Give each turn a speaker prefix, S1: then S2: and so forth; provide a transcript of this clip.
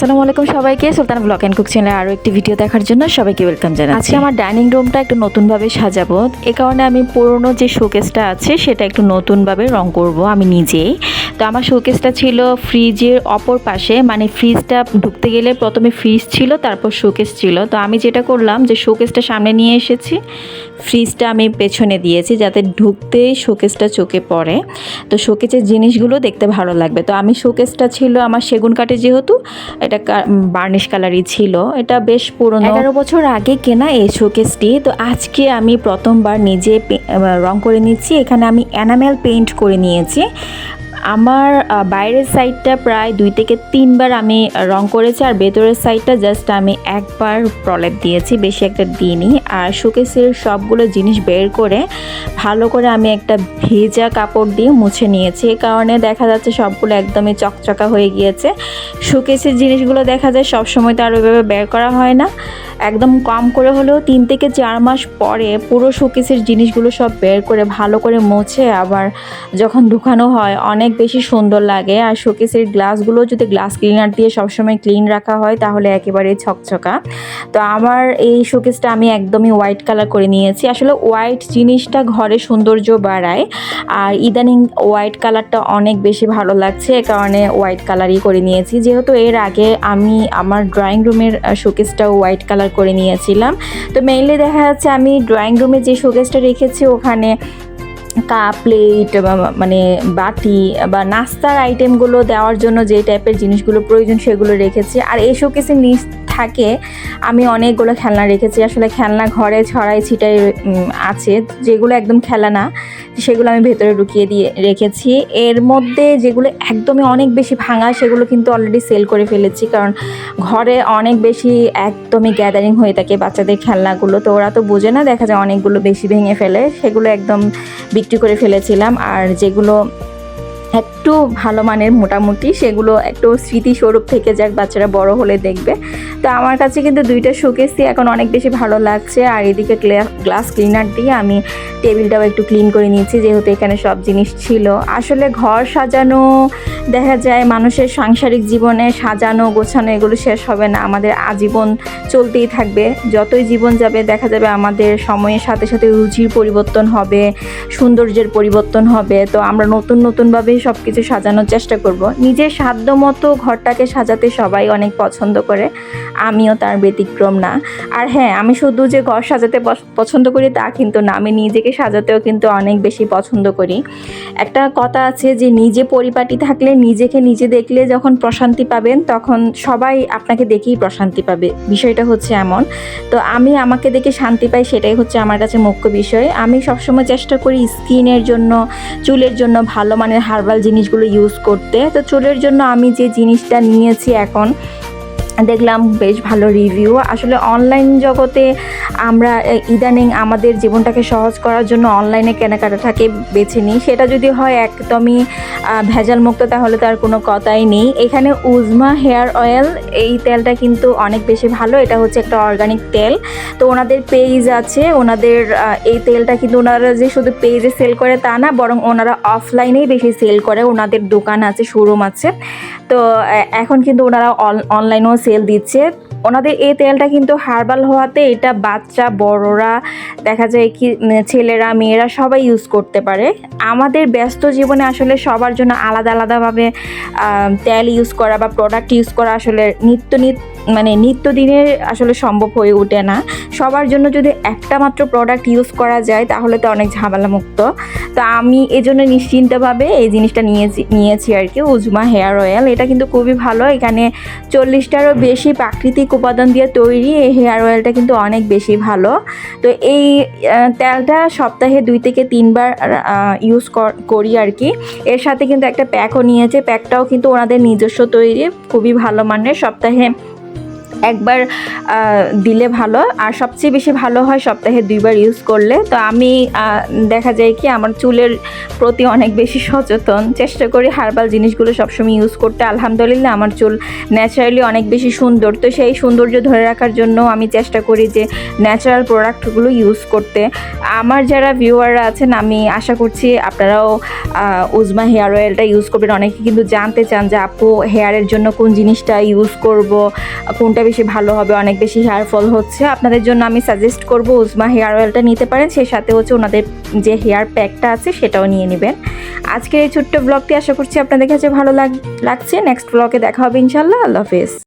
S1: আসসালামু আলাইকুম সবাইকে। সুলতান ব্লগ অ্যান্ড কুক চ্যানেলে আরও একটি ভিডিও দেখার জন্য সবাইকে ওয়েলকাম জানাচ্ছি। আজকে আমার ডাইনিং রুমটা একটু নতুনভাবে সাজাবো। এ কারণে আমি পুরনো যে শোকেসটা আছে, সেটা একটু নতুনভাবে রং করব আমি নিজেই। তো আমার শোকেসটা ছিল ফ্রিজের অপর পাশে মানে ফ্রিজটা ঢুকতে গেলে প্রথমে ফ্রিজ ছিল, তারপর শোকেস ছিল। তো আমি যেটা করলাম যে শোকেসটা সামনে নিয়ে এসেছি। ফ্রিজটা আমি পেছনে দিয়েছি যাতে ঢুকতেই শোকেসটা চোখে পড়ে। তো শোকেসের জিনিসগুলো দেখতে ভালো লাগবে। তো আমি শোকেসটা ছিল আমার সেগুন কাঠে যেহেতু, এটা বার্নিশ কালারই ছিল। এটা বেশ পুরনো। এগারো বছর আগে কেনা এই শোকেসটি। তো আজকে আমি প্রথমবার নিজে রং করে নিচ্ছি। এখানে আমি এনামেল পেইন্ট করে নিয়েছি। আমার বাইরের সাইডটা প্রায় দুই থেকে তিনবার আমি রং করেছি আর ভেতরের সাইডটা জাস্ট আমি একবার প্রলেপ দিয়েছি, বেশি একটা দিইনি। আর শোকেসের সবগুলো জিনিস বের করে ভালো করে আমি একটা ভেজা কাপড় দিয়ে মুছে নিয়েছি। এই কারণে দেখা যাচ্ছে সবগুলো একদমই চকচকা হয়ে গিয়েছে। শোকেসের জিনিসগুলো দেখা যায় সব সময় তো আর ওইভাবে বের করা হয় না। একদম কম করে হলেও তিন থেকে চার মাস পরে পুরো শোকেসের জিনিসগুলো সব বের করে ভালো করে মুছে, আবার যখন ঢুকানো হয় অনেক বেশি সুন্দর লাগে। আর শোকেসের গ্লাসগুলো যদি গ্লাস ক্লিনার দিয়ে সবসময় ক্লিন রাখা হয় তাহলে একেবারে ছকছকা। তো আমার এই শোকেসটা আমি একদমই হোয়াইট কালার করে নিয়েছি। আসলে হোয়াইট জিনিসটা ঘরে সৌন্দর্য বাড়ায়, আর ইদানিং হোয়াইট কালারটা অনেক বেশি ভালো লাগছে, এ কারণে হোয়াইট কালারই করে নিয়েছি। যেহেতু এর আগে আমি আমার ড্রয়িং রুমের শোকেসটাও হোয়াইট কালার করে নিয়েছিলাম। তো মেইনলি দেখা যাচ্ছে আমি ড্রয়িং রুমে যে শোকেসটা রেখেছি, ওখানে কাপ প্লেট মানে বাটি বা নাস্তার আইটেমগুলো দেওয়ার জন্য যে টাইপের জিনিসগুলো প্রয়োজন সেগুলো রেখেছি। আর এই শোকেসের নিচ থাকে, আমি অনেকগুলো খেলনা রেখেছি। আসলে খেলনা ঘরে ছড়াই ছিটাই আছে। যেগুলো একদম খেলা না, সেগুলো আমি ভেতরে ঢুকিয়ে দিয়ে রেখেছি। এর মধ্যে যেগুলো একদমই অনেক বেশি ভাঙা, সেগুলো কিন্তু অলরেডি সেল করে ফেলেছি। কারণ ঘরে অনেক বেশি একদমই গ্যাদারিং হয়ে থাকে বাচ্চাদের খেলনাগুলো। তো ওরা তো বোঝে না, দেখা যায় অনেকগুলো বেশি ভেঙে ফেলে। সেগুলো একদম বিক্রি করে ফেলেছিলাম। আর যেগুলো একটু ভালো মানের মোটামুটি, সেগুলো একটু স্মৃতিস্বরূপ থেকে যাক, বাচ্চারা বড় হলে দেখবে। তো আমার কাছে কিন্তু দুইটা শোকেসই এখন অনেক বেশি ভালো লাগছে। আর এদিকে গ্লাস ক্লিনার দিয়ে আমি টেবিলটাও একটু ক্লিন করে নিয়েছি, যেহেতু এখানে সব জিনিস ছিল। আসলে ঘর সাজানো, দেখা যায় মানুষের সাংসারিক জীবনে সাজানো, গোছানো এগুলো শেষ হবে না। আমাদের আজীবন চলতেই থাকবে। যতই জীবন যাবে, দেখা যাবে আমাদের সময়ের সাথে সাথে রুচির পরিবর্তন হবে, সৌন্দর্যের পরিবর্তন হবে। তো আমরা নতুন নতুনভাবেই সব কিছু সাজানোর চেষ্টা করব। নিজের সাধ্য মতো ঘরটাকে সাজাতে সবাই অনেক পছন্দ করে। আমিও তার ব্যতিক্রম না। আর হ্যাঁ আমি শুধু যে ঘর সাজাতে পছন্দ করি তা কিন্তু না। আমি নিজেকে সাজাতেও কিন্তু অনেক বেশি পছন্দ করি। একটা কথা আছে যে, নিজে পরিপাটি থাকলে নিজেকে নিজে দেখলে যখন প্রশান্তি পাবেন, তখন সবাই আপনাকে দেখেই প্রশান্তি পাবে। বিষয়টা হচ্ছে এমন। তো আমি আমাকে দেখে শান্তি পাই, সেটাই হচ্ছে আমার কাছে মুখ্য বিষয়। আমি সবসময় চেষ্টা করি স্কিনের জন্য, চুলের জন্য ভালো মানের হার্বাল জিনিসগুলো ইউজ করতে। তো চুলের জন্য আমি যে জিনিসটা নিয়েছি এখন দেখলাম বেশ ভালো রিভিউ আসলে অনলাইন জগতে আমরা ইদানিং আমাদের জীবনটাকে সহজ করার জন্য অনলাইনে কেনাকাটাটাকে বেছে নিই। সেটা যদি হয় একদমই ভেজাল মুক্ত তাহলে তার কোনো কথাই নেই। এখানে উজমা হেয়ার অয়েল, এই তেলটা কিন্তু অনেক বেশি ভালো। এটা হচ্ছে একটা অর্গানিক তেল। তো ওনাদের পেজ আছে, ওনাদের এই তেলটা কিন্তু ওনারা যে শুধু পেজে সেল করে তা না, বরং ওনারা অফলাইনেই বেশি সেল করে। ওনাদের দোকান আছে শোরুম আছে। তো এখন কিন্তু ওনারা অনলাইনেও সেল দিচ্ছে। ওনাদের এই তেলটা কিন্তু হার্বাল হওয়াতে এটা বাচ্চা, বড়রা, দেখা যায় কি ছেলেরা, মেয়েরা সবাই ইউজ করতে পারে। আমাদের ব্যস্ত জীবনে আসলে সবার জন্য আলাদা আলাদাভাবে তেল ইউজ করা বা প্রোডাক্ট ইউজ করা আসলে নিত্য নিত্য মানে নিত্যদিনের আসলে সম্ভব হয়ে ওঠে না। সবার জন্য যদি একটা মাত্র প্রোডাক্ট ইউজ করা যায়, তাহলে তো অনেক ঝামেলা মুক্ত তো আমি এই জন্য নিশ্চিন্তভাবে এই জিনিসটা নিয়েছি নিয়েছি আর কি, উজমা হেয়ার অয়েল এটা কিন্তু খুবই ভালো। এখানে চল্লিশটারও বেশি প্রাকৃতিক উপাদান দিয়ে তৈরি এই হেয়ার অয়েলটা কিন্তু অনেক বেশি ভালো। তো এই তেলটা সপ্তাহে দুই থেকে তিনবার ইউজ করি আর কি। এর সাথে কিন্তু একটা প্যাকও নিয়েছে। প্যাকটাও কিন্তু ওনাদের নিজস্ব তৈরি, খুবই ভালো মানের। সপ্তাহে একবার দিলে ভালো। আর সবচেয়ে বেশি ভালো হয় সপ্তাহে দুইবার ইউজ করলে। তো আমি দেখা যায় কি আমার চুলের প্রতি অনেক বেশি সচেতন। চেষ্টা করি হার্বাল জিনিসগুলো সবসময় ইউজ করতে। আলহামদুলিল্লাহ আমার চুল ন্যাচারালি অনেক বেশি সুন্দর। তো সেই সৌন্দর্য ধরে রাখার জন্য আমি চেষ্টা করি যে ন্যাচারাল প্রোডাক্টগুলো ইউজ করতে। আমার যারা ভিউয়াররা আছেন, আমি আশা করছি আপনারাও উজমা হেয়ার অয়েলটা ইউজ করবেন। অনেকে কিন্তু জানতে চান যে, আপু, হেয়ারের জন্য কোন জিনিসটা ইউজ করব? কোনটা বেশি ভালো হবে, অনেক বেশি হেয়ার ফল হচ্ছে। আপনাদের জন্য আমি সাজেস্ট করব উজমা হেয়ার অয়েলটা নিতে পারেন সেই সাথে হচ্ছে ওনাদের যে হেয়ার প্যাকটা আছে সেটাও নিয়ে নেবেন। আজকের এই ছোট্ট ব্লগটি আশা করছি আপনাদের কাছে ভালো লাগ, লাগছে। নেক্সট ব্লগে দেখা হবে ইনশাল্লাহ আল্লাহ হাফেজ।